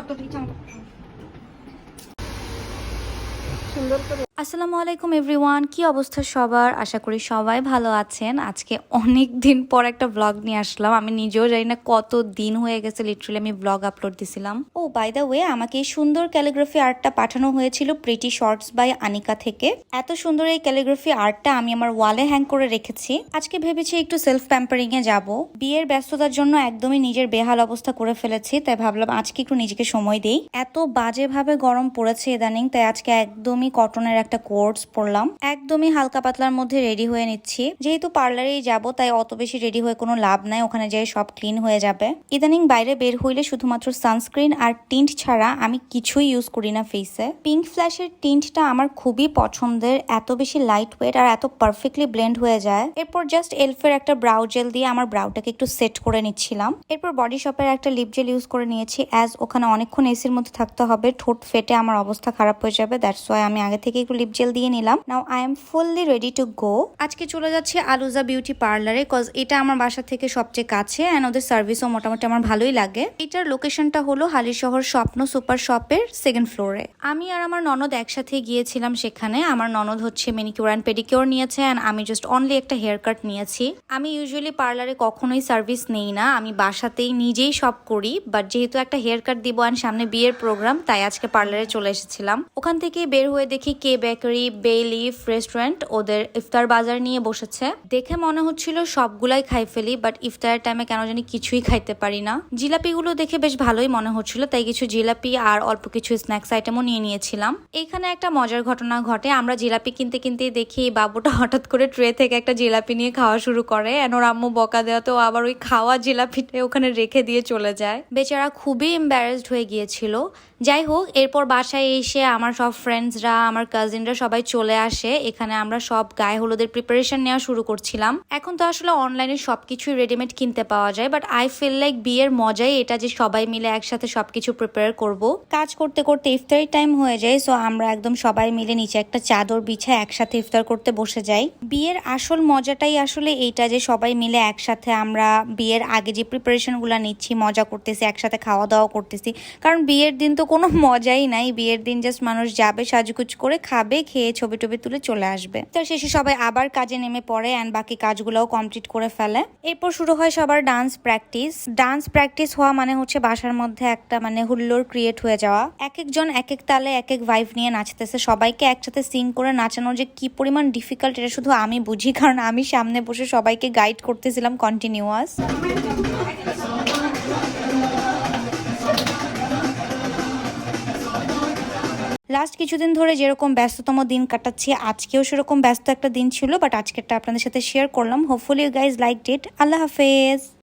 আমাকে। সুন্দর করে আসসালামু আলাইকুম এভরিওয়ান কি অবস্থা সবার? আশা করি সবাই ভালো আছেন। আজকে অনেক দিন পর একটা ব্লগ নিয়ে আসলাম। আমি নিজেও জানি না কত দিন হয়ে গেছে লিটারালি আমি ব্লগ আপলোড দিছিলাম। ও বাই দ্য ওয়ে আমাকে এই সুন্দর ক্যালিগ্রাফি আর্টটা পাঠানো হয়েছিল প্রিটি শর্টস বাই আনিকা থেকে। এত সুন্দর এই ক্যালিগ্রাফি আর্টটা আমি আমার ওয়ালে হ্যাং করে রেখেছি। আজকে ভেবেছি একটু সেলফ প্যাম্পারিং এ যাব। বিয়ের ব্যস্ততার জন্য একদমই নিজের বেহাল অবস্থা করে ফেলেছি, তাই ভাবলাম আজকে একটু নিজেকে সময় দেই। এত বাজেভাবে গরম পড়েছে ইদানিং, তাই আজকে একদমই কটনের একটা কোর্স পরলাম একদমই হালকা পাতলার মধ্যে রেডি হয়ে নিচ্ছি। যেহেতু পার্লারেই যাব, তাই অত বেশি রেডি হয়ে কোনো লাভ নাই। ওখানে যেয়ে সব ক্লিন হয়ে যাবে। ইদানিং বাইরে বের হইলে শুধুমাত্র সানস্ক্রিন আর টিন্ট ছাড়া আমি কিছুই ইউজ করি না ফেসে। পিঙ্ক ফ্ল্যাশের টিন্টটা আমার খুবই পছন্দের। এত বেশি লাইট ওয়েট আর এত পারফেক্টলি ব্লেন্ড হয়ে যায়। এরপর জাস্ট এলফের একটা ব্রাউ জেল দিয়ে আমার ব্রাউটাকে একটু সেট করে নিচ্ছিলাম। এরপর বডি শপের একটা লিপ জেল ইউজ করে নিয়েছি। অ্যাজ ওখানে অনেকক্ষণ এসির মধ্যে থাকতে হবে। ঠোঁট ফেটে আমার অবস্থা খারাপ হয়ে যাবে। দ্যাটস ওয়াই আমি আগে থেকে একটু লিপ জেল দিয়ে নিলাম। Now I am fully ready to go আজকে চলে যাচ্ছি আলুজা বিউটি পার্লারে কজ এটা আমার বাসা থেকে সবচেয়ে কাছে অ্যান্ড ওদের সার্ভিসও মোটামুটি আমার ভালোই লাগে। এটার লোকেশনটা হলো হালিশহর স্বপ্ন সুপার শপের সেকেন্ড ফ্লোরে আমি আর আমার ননদ একসাথে গিয়েছিলাম সেখানে। আমার ননদ হচ্ছে মেনিকিউর অ্যান্ড পেডিকিউর নিয়েছে অ্যান্ড আমি জাস্ট অনলি একটা হেয়ার কাট নিয়েছি। আমি ইউজুয়ালি পার্লারে কখনোই সার্ভিস নেই না। আমি বাসাতেই নিজেই সব করি বাট যেহেতু একটা হেয়ার কাট দিব অ্যান্ড সামনে বিয়ের প্রোগ্রাম তাই আজকে পার্লারে চলে এসেছিলাম। ওখান থেকে বের হয়ে দেখি কে বেকারি বেলিফ রেস্টুরেন্ট ওদের ইফতার বাজার নিয়ে বসেছে। দেখে মনে হচ্ছিল সবগুলাই খাই ফেলি বাট ইফতারের টাইমে কেন জানি কিছুই খাইতে পারি না। জিলাপিগুলো দেখে বেশ ভালোই মনে হচ্ছিল, তাই কিছু জিলাপি আর অল্প কিছু স্ন্যাক্স আইটেমও নিয়ে নিয়েছিলাম। এখানে একটা মজার ঘটনা ঘটে, আমরা জিলাপি কিনতে কিনতে দেখি বাবুটা হঠাৎ করে ট্রে থেকে একটা জিলাপি নিয়ে খাওয়া শুরু করে এন ওর আম্মু বকা দেওয়া তো আবার ওই খাওয়া জিলাপিটা ওখানে রেখে দিয়ে চলে যায়। বেচারা খুবই এম্বারেসড হয়ে গিয়েছিল। যাই হোক এরপর বাসায় এসে আমার সব ফ্রেন্ডসরা আমার কাজিনরা সবাই চলে আসে। এখানে আমরা সব গায়ে হলুদের প্রিপারেশন নেওয়া শুরু করছিলাম। এখন তো আসলে অনলাইনে সবকিছুই রেডিমেড কিনতে পাওয়া যায় বাট আই ফিল লাইক বিয়ের মজাই এটা যে সবাই মিলে একসাথে সবকিছু প্রিপেয়ার করব। কাজ করতে করতে ইফতারি টাইম হয়ে যায় সো আমরা একদম সবাই মিলে নিচে একটা চাদর বিছায় একসাথে ইফতার করতে বসে যাই। বিয়ের আসল মজাটাই আসলে এইটা যে সবাই মিলে একসাথে আমরা বিয়ের আগে যে প্রিপারেশনগুলা নিচ্ছি, মজা করতেছি, একসাথে খাওয়া দাওয়া করতেছি। কারণ বিয়ের দিন তো কোনো মজাই নাই। বিয়ের দিন জাস্ট মানুষ যাবে সাজুকুচ করে খাবে, খেয়ে ছবি টবি তুলে চলে আসবে। তার শেষে সবাই আবার কাজে নেমে পড়ে অ্যান্ড বাকি কাজগুলোও কমপ্লিট করে ফেলে। এরপর শুরু হয় সবার ডান্স প্র্যাকটিস ডান্স প্র্যাকটিস হওয়া মানে হচ্ছে বাসার মধ্যে একটা মানে হুল্লোর ক্রিয়েট হয়ে যাওয়া। এক একজন এক এক তালে এক এক ভাইভ নিয়ে নাচতেছে। সবাইকে একসাথে সিং করে নাচানো যে কি পরিমাণ ডিফিকাল্ট এটা শুধু আমি বুঝি। কারণ আমি সামনে বসে সবাইকে গাইড করতেছিলাম কন্টিনিউয়াস লাস্ট কিছুদিন ধরে যেরকম ব্যস্ততম দিন কাটাচ্ছি, আজকেও সেরকম ব্যস্ত একটা দিন ছিল বাট আজকেরটা আপনাদের সাথে শেয়ার করলাম। Hopefully you guys like that আল্লাহ হাফেজ।